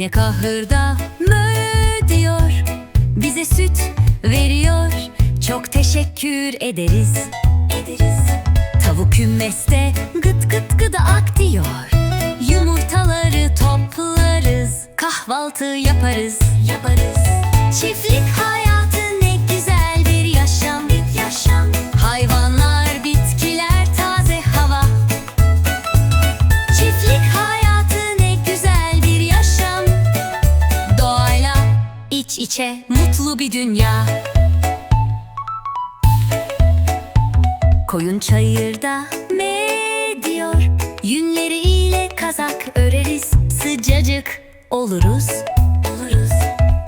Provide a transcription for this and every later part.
İnek ahırda mö diyor Bize süt veriyor. Çok teşekkür ederiz. Ederiz. Tavuk kümeste gıt gıt gıdak diyor. Yumurtaları toplarız Kahvaltı yaparız. Yaparız. Çiftlik içe mutlu bir dünya. Koyun çayırda me diyor? Yünleri ile kazak öreriz. Sıcacık oluruz. Oluruz.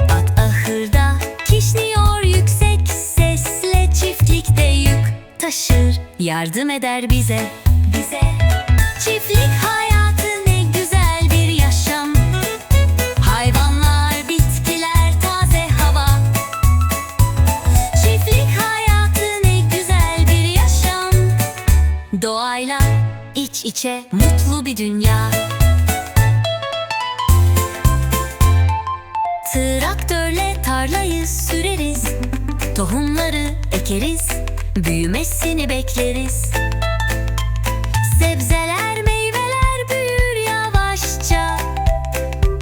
At ahırda kişniyor yüksek sesle. Çiftlikte yük taşır Yardım eder bize. Bize. Çiftlik Doğayla iç içe mutlu bir dünya. Traktörle tarlayı süreriz Tohumları ekeriz Büyümesini bekleriz. Sebzeler, meyveler büyür yavaşça.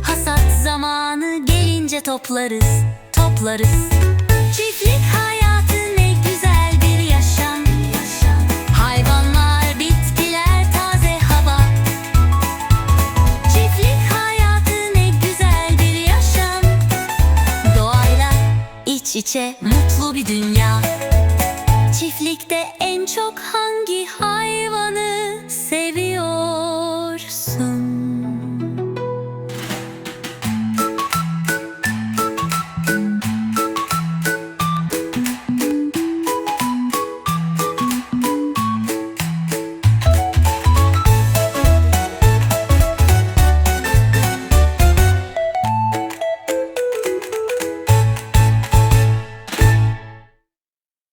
Hasat zamanı gelince toplarız, toplarız içe. Mutlu bir dünya. Çiftlikte en çok hangi hayvanı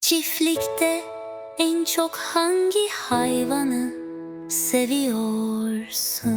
Çiftlikte en çok hangi hayvanı seviyorsun?